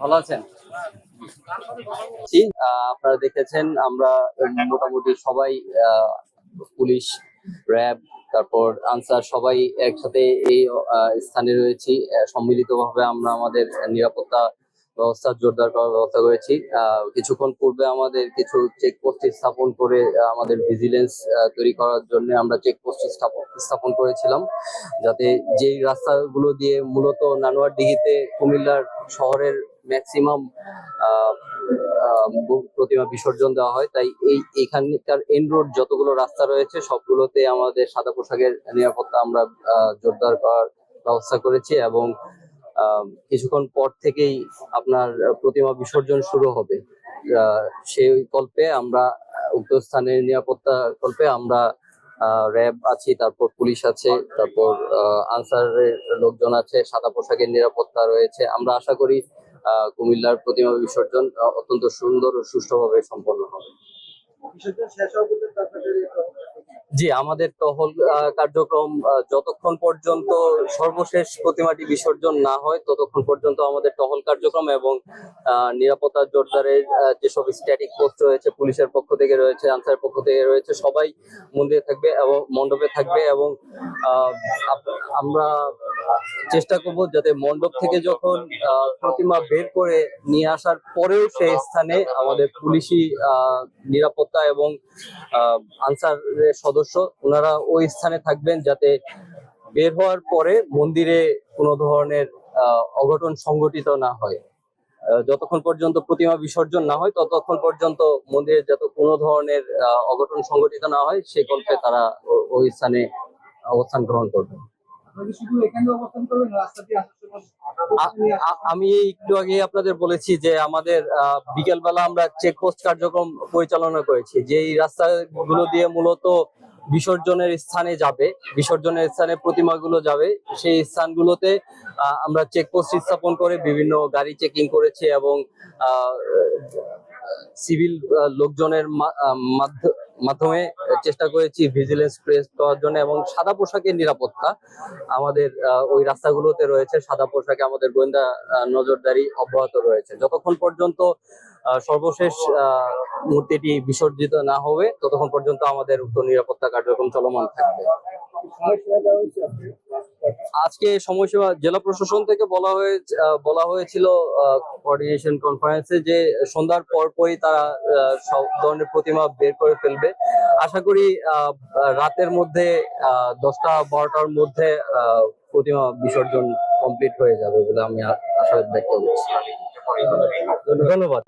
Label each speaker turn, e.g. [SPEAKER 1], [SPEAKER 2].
[SPEAKER 1] ভালো আছেন? আপনারা দেখেছেন আমরা মোটামুটি সবাই পুলিশ, র্যাব, তারপর আনসার সবাই একসাথে এই স্থানে রয়েছি। সম্মিলিতভাবে আমরা আমাদের নিরাপত্তা ব্যবস্থা, জোরদার করার ব্যবস্থা করেছি। কিছুক্ষণ পূর্বে আমাদের কিছু চেকপোস্ট স্থাপন করে আমাদের ভিজিলেন্স তৈরি করার জন্য আমরা চেকপোস্ট স্থাপন করেছিলাম। যাতে যেই রাস্তাগুলো দিয়ে মূলত নানুয়ার দিঘিতে কুমিল্লার শহরের ম্যাক্সিমাম প্রতিমা বিসর্জন দেওয়া হয়, তাই এই, এখানকার এন রোড যতগুলো রাস্তা রয়েছে, সবগুলোতে আমাদের সাদা পোশাকের নিরাপত্তা আমরা জোরদার করার ব্যবস্থা করেছি এবং কিছুক্ষণ পর থেকেই আপনার প্রতিমা বিসর্জন শুরু হবে। সেই কল্পে আমরা, উক্ত স্থানের নিরাপত্তা কল্পে আমরা র্যাব আছি, তারপর পুলিশ আছে, তারপর আনসারের লোকজন আছে, সাদা পোশাকের নিরাপত্তা রয়েছে। আমরা আশা করি কুমিল্লার প্রতিমা বিসর্জন অত্যন্ত সুন্দর ও সুষ্ঠুভাবে সম্পন্ন হবে। জি, আমাদের টহল কার্যক্রম যতক্ষণ পর্যন্ত সর্বশেষ প্রতিমাটি বিসর্জন না হয়, ততক্ষণ পর্যন্ত আমাদের টহল কার্যক্রম এবং নিরাপত্তা জোরদারের যেসব স্ট্যাটিক পোস্ট রয়েছে, পুলিশের পক্ষ থেকে রয়েছে, আনসারের পক্ষ থেকে রয়েছে, সবাই মন্দিরে থাকবে এবং মণ্ডপে থাকবে এবং আমরা চেষ্টা করব যাতে মণ্ডপ থেকে যখন প্রতিমা বের করে নিয়ে আসার পরেও সেই স্থানে আমাদের পুলিশি নিরাপত্তা এবং আনসারের সদস্য ওনারা ওই স্থানে থাকবেন যাতে বের হওয়ার পরে মন্দিরে কোনো ধরনের অঘটন সংঘটিত না হয়। যতক্ষণ পর্যন্ত প্রতিমা বিসর্জন না হয়, ততক্ষণ পর্যন্ত মন্দিরে যত কোনো ধরনের অঘটন সংঘটিত না হয়, সে কল্পে তারা ওই স্থানে অবস্থান গ্রহণ করবেন আমি একটু আগে আপনাদের বলেছি যে আমাদের বিকেলবেলা আমরা চেকপোস্ট কার্যক্রম পরিচালনা করেছি। যে এই রাস্তাগুলো দিয়ে মূলত বিসর্জনের স্থানে যাবে, বিসর্জনের স্থানে প্রতিমাগুলো যাবে, সেই স্থানগুলোতে আমরা চেকপোস্ট স্থাপন করে বিভিন্ন গাড়ি চেকিং করেছি এবং সিভিল লোকজনের মাধ্যমে চেষ্টা করেছি ভিজিলেন্স প্রেস করার জন্য এবং সাদা পোশাকের নিরাপত্তা। আমাদের ওই রাস্তাগুলোতে রয়েছে সাদা পোশাকে আমাদের গোয়েন্দা নজরদারি অব্যাহত রয়েছে। যতক্ষণ পর্যন্ত সর্বশেষ মূর্তিটি বিসর্জিত না হবে, ততক্ষণ পর্যন্ত আমাদের উক্ত নিরাপত্তা কার্যক্রম চলমান থাকবে? আজকে সময়সীমা জেলা প্রশাসন থেকে বলা হয়ে বলা হয়েছিল কোঅর্ডিনেশন কনফারেন্সে যে সন্ধ্যার পরপরই তারা সব ধরনের প্রতিমা বের করে ফেলবে। আশা করি রাতের মধ্যে দশটা বারোটার মধ্যে প্রতিমা বিসর্জন কমপ্লিট হয়ে যাবে বলে আমি আশা ব্যক্ত করছি। ধন্যবাদ।